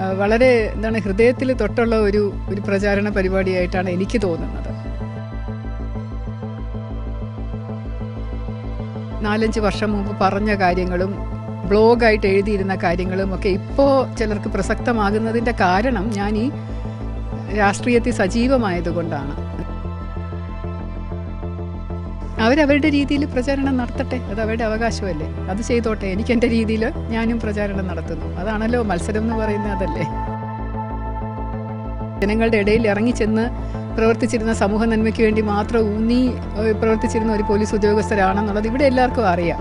വളരെ എന്താണ് ഹൃദയത്തിൽ തൊട്ടുള്ള ഒരു ഒരു പ്രചാരണ പരിപാടിയായിട്ടാണ് എനിക്ക് തോന്നുന്നത്. നാലഞ്ച് വർഷം മുമ്പ് പറഞ്ഞ കാര്യങ്ങളും ബ്ലോഗായിട്ട് എഴുതിയിരുന്ന കാര്യങ്ങളും ഒക്കെ ഇപ്പോൾ ചിലർക്ക് പ്രസക്തമാകുന്നതിന്റെ കാരണം ഞാൻ ഈ രാഷ്ട്രീയത്തിൽ സജീവമായതുകൊണ്ടാണ് അവരവരുടെ രീതിയിൽ പ്രചാരണം നടത്തട്ടെ. അത് അവരുടെ അവകാശമല്ലേ. അത് ചെയ്തോട്ടെ. എനിക്ക് എന്റെ രീതിയിൽ ഞാനും പ്രചാരണം നടത്തുന്നു. അതാണല്ലോ മത്സരം എന്ന് പറയുന്നത് അതല്ലേ. ജനങ്ങളുടെ ഇടയിൽ ഇറങ്ങിച്ചെന്ന് പ്രവർത്തിച്ചിരുന്ന സമൂഹ നന്മയ്ക്ക് വേണ്ടി മാത്രം ഊന്നി പ്രവർത്തിച്ചിരുന്ന ഒരു പോലീസ് ഉദ്യോഗസ്ഥരാണെന്നുള്ളത് ഇവിടെ എല്ലാവർക്കും അറിയാം.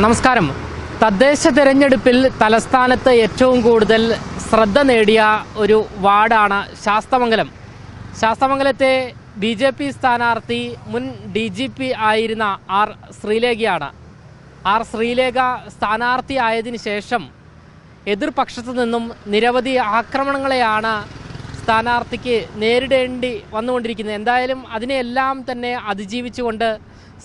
നമസ്കാരം. തദ്ദേശ തെരഞ്ഞെടുപ്പിൽ തലസ്ഥാനത്ത് ഏറ്റവും കൂടുതൽ ശ്രദ്ധ നേടിയ ഒരു വാർഡാണ് ശാസ്തമംഗലം. ശാസ്തമംഗലത്തെ ബി ജെ പി സ്ഥാനാർത്ഥി മുൻ ഡി ജി പി ആയിരുന്ന ആർ ശ്രീലേഖയാണ്. ആർ ശ്രീലേഖ സ്ഥാനാർത്ഥി ആയതിനു ശേഷം എതിർപക്ഷത്തു നിന്നും നിരവധി ആക്രമണങ്ങളെയാണ് സ്ഥാനാർത്ഥിക്ക് നേരിടേണ്ടി വന്നുകൊണ്ടിരിക്കുന്നത്. എന്തായാലും അതിനെയെല്ലാം തന്നെ അതിജീവിച്ചുകൊണ്ട്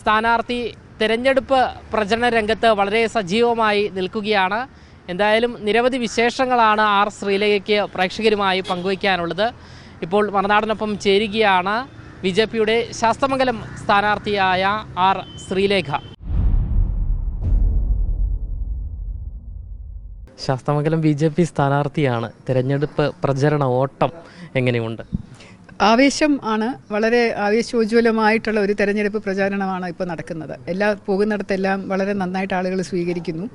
സ്ഥാനാർത്ഥി തിരഞ്ഞെടുപ്പ് പ്രചരണ രംഗത്ത് വളരെ സജീവമായി നിൽക്കുകയാണ്. എന്തായാലും നിരവധി വിശേഷങ്ങളാണ് ആർ ശ്രീലേഖയ്ക്ക് പ്രേക്ഷകരുമായി പങ്കുവയ്ക്കാനുള്ളത്. ഇപ്പോൾ മറുനാടിനൊപ്പം ചേരുകയാണ് ബി ജെ പിയുടെ Sasthamangalam സ്ഥാനാർത്ഥിയായ R Sreelekha. Sasthamangalam B J P സ്ഥാനാർത്ഥിയാണ്. തിരഞ്ഞെടുപ്പ് പ്രചരണ ഓട്ടം എങ്ങനെയുണ്ട്? ആവേശം ആണ്. വളരെ ആവേശോജ്വലമായിട്ടുള്ള ഒരു തെരഞ്ഞെടുപ്പ് പ്രചാരണമാണ് ഇപ്പോൾ നടക്കുന്നത്. എല്ലാ പോകുന്നിടത്തെല്ലാം വളരെ നന്നായിട്ട് ആളുകൾ സ്വീകരിക്കുന്നു.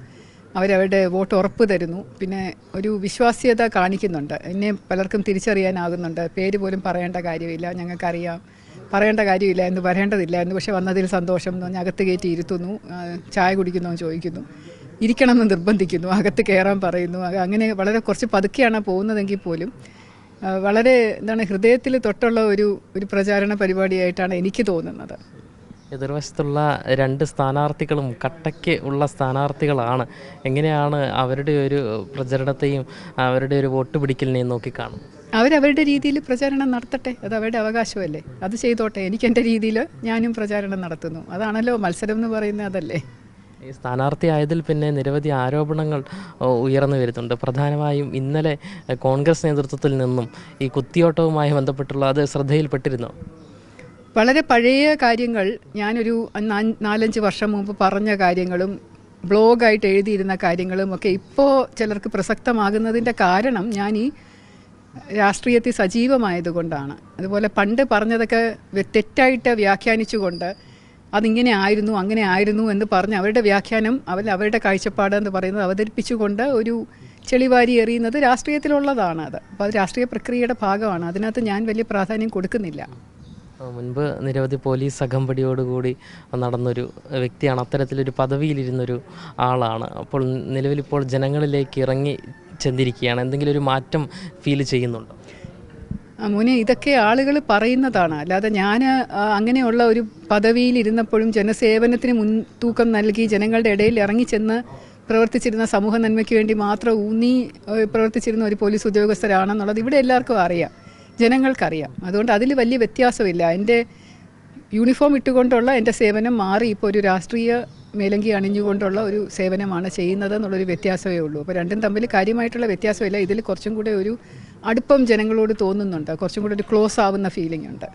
അവരവരുടെ വോട്ട് ഉറപ്പ് തരുന്നു. പിന്നെ ഒരു വിശ്വാസ്യത കാണിക്കുന്നുണ്ട്. എന്നെ പലർക്കും തിരിച്ചറിയാനാകുന്നുണ്ട്. പേര് പോലും പറയേണ്ട കാര്യമില്ല. ഞങ്ങൾക്കറിയാം. പറയേണ്ട കാര്യമില്ല എന്ന് പറയേണ്ടതില്ല എന്ന്. പക്ഷെ വന്നതിൽ സന്തോഷം. എന്ന് പറഞ്ഞാൽ അകത്ത് കയറ്റി ഇരുത്തുന്നു. ചായ കുടിക്കുന്നു ചോദിക്കുന്നു. ഇരിക്കണമെന്ന് നിർബന്ധിക്കുന്നു. അകത്ത് കയറാൻ പറയുന്നു. അങ്ങനെ വളരെ കുറച്ച് പതുക്കെയാണ് പോകുന്നതെങ്കിൽ പോലും വളരെ എന്താണ് ഹൃദയത്തിൽ തൊട്ടുള്ള ഒരു ഒരു പ്രചാരണ പരിപാടിയായിട്ടാണ് എനിക്ക് തോന്നുന്നത്. എതിർവശത്തുള്ള രണ്ട് സ്ഥാനാർത്ഥികളും കട്ടയ്ക്ക് ഉള്ള സ്ഥാനാർത്ഥികളാണ്. എങ്ങനെയാണ് അവരുടെ ഒരു പ്രചരണത്തെയും അവരുടെ ഒരു വോട്ട് പിടിക്കലിനെയും നോക്കിക്കാണും അവരവരുടെ രീതിയിൽ പ്രചാരണം നടത്തട്ടെ. അത് അവരുടെ അവകാശമല്ലേ. അത് ചെയ്തോട്ടെ. എനിക്ക് എന്റെ രീതിയിൽ ഞാനും പ്രചാരണം നടത്തുന്നു. അതാണല്ലോ മത്സരം എന്ന് പറയുന്നത് അതല്ലേ. ഈ സ്ഥാനാർത്ഥി ആയതിൽ പിന്നെ നിരവധി ആരോപണങ്ങൾ ഉയർന്നു വരുന്നുണ്ട്. പ്രധാനമായും ഇന്നലെ കോൺഗ്രസ് നേതൃത്വത്തിൽ നിന്നും ഈ കുത്തിയോട്ടവുമായി ബന്ധപ്പെട്ടുള്ള അത് ശ്രദ്ധയിൽപ്പെട്ടിരുന്നു? വളരെ പഴയ കാര്യങ്ങൾ ഞാനൊരു നാലഞ്ച് വർഷം മുമ്പ് പറഞ്ഞ കാര്യങ്ങളും ബ്ലോഗായിട്ട് എഴുതിയിരുന്ന കാര്യങ്ങളും ഒക്കെ ഇപ്പോൾ ചിലർക്ക് പ്രസക്തമാകുന്നതിന്റെ കാരണം ഞാൻ ഈ രാഷ്ട്രീയത്തിൽ സജീവമായതുകൊണ്ടാണ്. അതുപോലെ പണ്ട് പറഞ്ഞതൊക്കെ തെറ്റായിട്ട് വ്യാഖ്യാനിച്ചുകൊണ്ട് അതിങ്ങനെ ആയിരുന്നു അങ്ങനെ ആയിരുന്നു എന്ന് പറഞ്ഞ് അവരുടെ വ്യാഖ്യാനം അവർ അവരുടെ കാഴ്ചപ്പാട് എന്ന് പറയുന്നത് അവതരിപ്പിച്ചുകൊണ്ട് ഒരു ചെളിവാരി എറിയുന്നത് രാഷ്ട്രീയത്തിലുള്ളതാണ് അത്. അപ്പോൾ അത് രാഷ്ട്രീയ പ്രക്രിയയുടെ ഭാഗമാണ്. അതിനകത്ത് ഞാൻ വലിയ പ്രാധാന്യം കൊടുക്കുന്നില്ല. മുൻപ് നിരവധി പോലീസ് അകമ്പടിയോടുകൂടി നടന്നൊരു വ്യക്തിയാണ്. അത്തരത്തിലൊരു പദവിയിലിരുന്നൊരു ആളാണ്. അപ്പോൾ നിലവിലിപ്പോൾ ജനങ്ങളിലേക്ക് ഇറങ്ങി ചെന്നിരിക്കുകയാണ്. എന്തെങ്കിലും ഒരു മാറ്റം ഫീൽ ചെയ്യുന്നുണ്ടോ? മോനെ ഇതൊക്കെ ആളുകൾ പറയുന്നതാണ്. അല്ലാതെ ഞാൻ അങ്ങനെയുള്ള ഒരു പദവിയിലിരുന്നപ്പോഴും ജനസേവനത്തിന് മുൻതൂക്കം നൽകി ജനങ്ങളുടെ ഇടയിൽ ഇറങ്ങിച്ചെന്ന് പ്രവർത്തിച്ചിരുന്ന സമൂഹ നന്മയ്ക്ക് വേണ്ടി മാത്രം ഊന്നി പ്രവർത്തിച്ചിരുന്ന ഒരു പോലീസ് ഉദ്യോഗസ്ഥരാണെന്നുള്ളത് ഇവിടെ എല്ലാവർക്കും അറിയാം. ജനങ്ങൾക്കറിയാം. അതുകൊണ്ട് അതിൽ വലിയ വ്യത്യാസമില്ല. എന്റെ യൂണിഫോം ഇട്ടുകൊണ്ടുള്ള എന്റെ സേവനം മാറി ഇപ്പോൾ ഒരു രാഷ്ട്രീയ മേലങ്കി അണിഞ്ഞുകൊണ്ടുള്ള ഒരു സേവനമാണ് ചെയ്യുന്നത് എന്നുള്ളൊരു വ്യത്യാസമേ ഉള്ളൂ. അപ്പോൾ രണ്ടും തമ്മിൽ കാര്യമായിട്ടുള്ള വ്യത്യാസമില്ല. ഇതിൽ കുറച്ചും കൂടെ ഒരു അടുപ്പം ജനങ്ങളോട് തോന്നുന്നുണ്ട്. കുറച്ചും കൂടെ ഒരു ക്ലോസ് ആവുന്ന ഫീലിംഗ് ഉണ്ട്.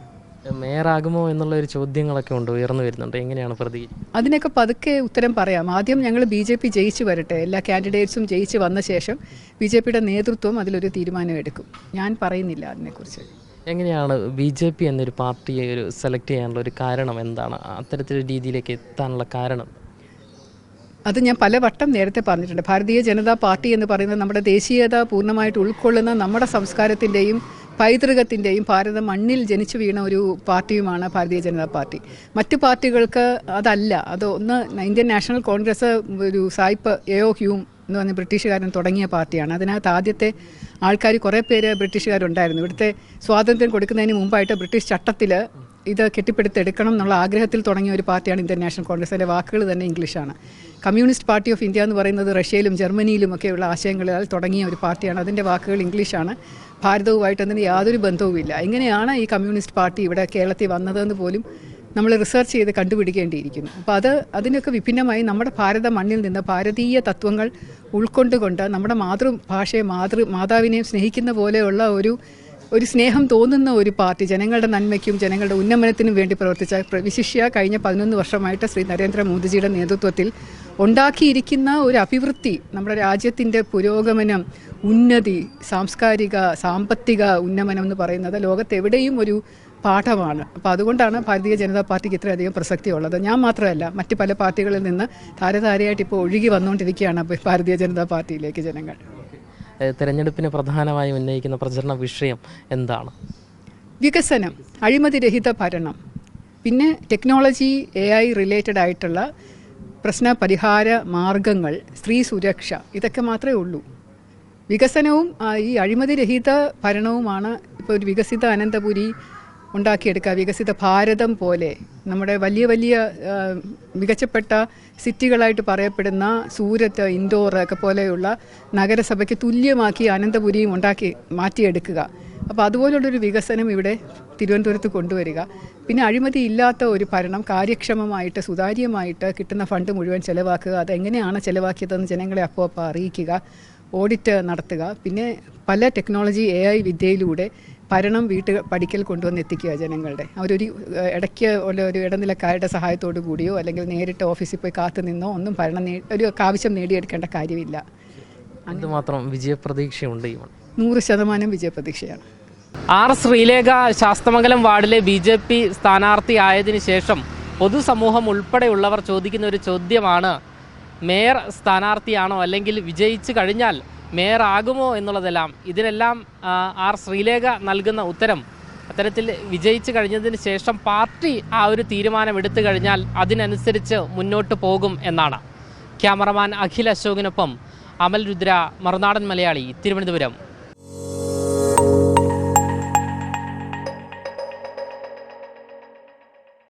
മേയറാകുമോ എന്നുള്ള ഒരു ചോദ്യങ്ങളൊക്കെ ഉണ്ട് ഉയർന്നു വരുന്നുണ്ട്. എങ്ങനെയാണ് പ്രതി അതിനൊക്കെ പതുക്കെ ഉത്തരം പറയാം. ആദ്യം ഞങ്ങൾ ബി ജെ പി ജയിച്ചു വരട്ടെ. എല്ലാ കാൻഡിഡേറ്റ്സും ജയിച്ച് വന്ന ശേഷം ബി ജെ പിയുടെ നേതൃത്വം അതിലൊരു തീരുമാനം എടുക്കും. ഞാൻ പറയുന്നില്ല അതിനെക്കുറിച്ച്. എങ്ങനെയാണ് ബി ജെ പി എന്നൊരു പാർട്ടിയെ ഒരു സെലക്ട് ചെയ്യാനുള്ള ഒരു കാരണം എന്താണ്? അത്തരത്തിലൊരു രീതിയിലേക്ക് എത്താനുള്ള കാരണം? അത് ഞാൻ പലവട്ടം നേരത്തെ പറഞ്ഞിട്ടുണ്ട്. ഭാരതീയ ജനതാ പാർട്ടി എന്ന് പറയുന്നത് നമ്മുടെ ദേശീയത പൂർണമായിട്ട് ഉൾക്കൊള്ളുന്ന നമ്മുടെ സംസ്കാരത്തിന്റെയും പൈതൃകത്തിന്റെയും ഭാരത മണ്ണിൽ ജനിച്ചു വീണ ഒരു പാർട്ടിയുമാണ് ഭാരതീയ ജനതാ പാർട്ടി. മറ്റു പാർട്ടികൾക്ക് അതല്ല. അത് ഒന്ന് ഇന്ത്യൻ നാഷണൽ കോൺഗ്രസ് ഒരു സായിപ്പ് എയോ ഹ്യൂം എന്ന് പറഞ്ഞ ബ്രിട്ടീഷുകാരൻ തുടങ്ങിയ പാർട്ടിയാണ്. അതിനകത്ത് ആദ്യത്തെ ആൾക്കാർ കുറേ പേര് ബ്രിട്ടീഷുകാരുണ്ടായിരുന്നു. ഇവിടുത്തെ സ്വാതന്ത്ര്യം കൊടുക്കുന്നതിന് മുമ്പായിട്ട് ബ്രിട്ടീഷ് ചട്ടത്തിൽ ഇത് കെട്ടിപ്പടുത്തെടുക്കണം എന്നുള്ള ആഗ്രഹത്തിൽ തുടങ്ങിയ ഒരു പാർട്ടിയാണ് ഇന്ത്യൻ നാഷണൽ കോൺഗ്രസ്. അതിന്റെ വാക്കുകൾ തന്നെ ഇംഗ്ലീഷാണ്. കമ്മ്യൂണിസ്റ്റ് പാർട്ടി ഓഫ് ഇന്ത്യ എന്ന് പറയുന്നത് റഷ്യയിലും ജർമ്മനിയിലും ഒക്കെയുള്ള ആശയങ്ങളിൽ തുടങ്ങിയ ഒരു പാർട്ടിയാണ്. അതിന്റെ വാക്കുകൾ ഇംഗ്ലീഷാണ്. ഭാരതവുമായിട്ട് അതിന് യാതൊരു ബന്ധവുമില്ല. എങ്ങനെയാണ് ഈ കമ്മ്യൂണിസ്റ്റ് പാർട്ടി ഇവിടെ കേരളത്തിൽ വന്നതെന്ന് പോലും നമ്മൾ റിസർച്ച് ചെയ്ത് കണ്ടുപിടിക്കേണ്ടിയിരിക്കുന്നു. അപ്പോൾ അത് അതിനൊക്കെ വിഭിന്നമായി നമ്മുടെ ഭാരത മണ്ണിൽ നിന്ന് ഭാരതീയ തത്വങ്ങൾ ഉൾക്കൊണ്ടുകൊണ്ട് നമ്മുടെ മാതൃഭാഷയെ മാതൃ മാതാവിനെയും സ്നേഹിക്കുന്ന പോലെയുള്ള ഒരു ഒരു സ്നേഹം തോന്നുന്ന ഒരു പാർട്ടി ജനങ്ങളുടെ നന്മയ്ക്കും ജനങ്ങളുടെ ഉന്നമനത്തിനും വേണ്ടി പ്രവർത്തിച്ച വിശിഷ്യ കഴിഞ്ഞ പതിനൊന്ന് വർഷമായിട്ട് ശ്രീ നരേന്ദ്ര മോദിജിയുടെ നേതൃത്വത്തിൽ ഉണ്ടാക്കിയിരിക്കുന്ന ഒരു അഭിവൃദ്ധി നമ്മുടെ രാജ്യത്തിന്റെ പുരോഗമനം ഉന്നതി സാംസ്കാരിക സാമ്പത്തിക ഉന്നമനം എന്ന് പറയുന്നത് ലോകത്തെവിടെയും ഒരു പാഠമാണ്. അപ്പോൾ അതുകൊണ്ടാണ് ഭാരതീയ ജനതാ പാർട്ടിക്ക് ഇത്രയധികം പ്രസക്തി ഉള്ളത് ഞാൻ മാത്രമല്ല മറ്റ് പല പാർട്ടികളിൽ നിന്ന് താരതാരയായിട്ട് ഇപ്പോൾ ഒഴുകി വന്നുകൊണ്ടിരിക്കുകയാണ് ഭാരതീയ ജനതാ പാർട്ടിയിലേക്ക് ജനങ്ങൾ. തെരഞ്ഞെടുപ്പിന് പ്രധാനമായും ഉന്നയിക്കുന്ന പ്രചരണ വിഷയം എന്താണ്? വികസനം അഴിമതിരഹിത ഭരണം പിന്നെ ടെക്നോളജി എ ഐ റിലേറ്റഡ് ആയിട്ടുള്ള പ്രശ്ന പരിഹാര മാർഗങ്ങൾ സ്ത്രീ സുരക്ഷ ഇതൊക്കെ മാത്രമേ ഉള്ളൂ. വികസനവും ഈ അഴിമതിരഹിത ഭരണവുമാണ് ഇപ്പോൾ ഒരു വികസിത അനന്തപുരി ഉണ്ടാക്കിയെടുക്കുക. വികസിത ഭാരതം പോലെ നമ്മുടെ വലിയ വലിയ മികച്ചപ്പെട്ട സിറ്റികളായിട്ട് പറയപ്പെടുന്ന സൂരത്ത് ഇൻഡോർ ഒക്കെ പോലെയുള്ള നഗരസഭയ്ക്ക് തുല്യമാക്കി അനന്തപുരിയും ഉണ്ടാക്കി മാറ്റിയെടുക്കുക. അപ്പോൾ അതുപോലുള്ളൊരു വികസനം ഇവിടെ തിരുവനന്തപുരത്ത് കൊണ്ടുവരിക. പിന്നെ അഴിമതി ഇല്ലാത്ത ഒരു ഭരണം കാര്യക്ഷമമായിട്ട് സുതാര്യമായിട്ട് കിട്ടുന്ന ഫണ്ട് മുഴുവൻ ചിലവാക്കുക അതെങ്ങനെയാണ് ചിലവാക്കിയതെന്ന് ജനങ്ങളെ അപ്പോൾ അപ്പോൾ അറിയിക്കുക ഓഡിറ്റ് നടത്തുക. പിന്നെ പല ടെക്നോളജി എ ഐ വിദ്യയിലൂടെ ഭരണം വീട്ട് പഠിക്കൽ കൊണ്ടുവന്ന് എത്തിക്കുക ജനങ്ങളുടെ അവരൊരു ഇടയ്ക്ക് ഉള്ള ഒരു ഇടനിലക്കാരുടെ സഹായത്തോടു കൂടിയോ അല്ലെങ്കിൽ നേരിട്ട് ഓഫീസിൽ പോയി കാത്തു നിന്നോ ഒന്നും ഭരണം നേ ഒരു ആവശ്യം നേടിയെടുക്കേണ്ട കാര്യമില്ല. അതുമാത്രം വിജയപ്രതീക്ഷയുണ്ട് നൂറ് ശതമാനം വിജയപ്രതീക്ഷയാണ്. ആർ ശ്രീലേഖ ശാസ്തമംഗലം വാർഡിലെ ബി ജെ പി സ്ഥാനാർത്ഥി ആയതിനു ശേഷം പൊതുസമൂഹം ഉൾപ്പെടെയുള്ളവർ ചോദിക്കുന്ന ഒരു ചോദ്യമാണ് മേയർ സ്ഥാനാർത്ഥിയാണോ അല്ലെങ്കിൽ വിജയിച്ചു കഴിഞ്ഞാൽ മേയർ ആകുമോ എന്നുള്ളതെല്ലാം. ഇതിനെല്ലാം ആർ ശ്രീലേഖ നൽകുന്ന ഉത്തരം അത്തരത്തിൽ വിജയിച്ചു കഴിഞ്ഞതിന് ശേഷം പാർട്ടി ആ ഒരു തീരുമാനം എടുത്തു കഴിഞ്ഞാൽ അതിനനുസരിച്ച് മുന്നോട്ട് പോകും എന്നാണ്. ക്യാമറമാൻ അഖിൽ അശോകിനൊപ്പം അമൽ രുദ്ര മറുനാടൻ മലയാളി തിരുവനന്തപുരം.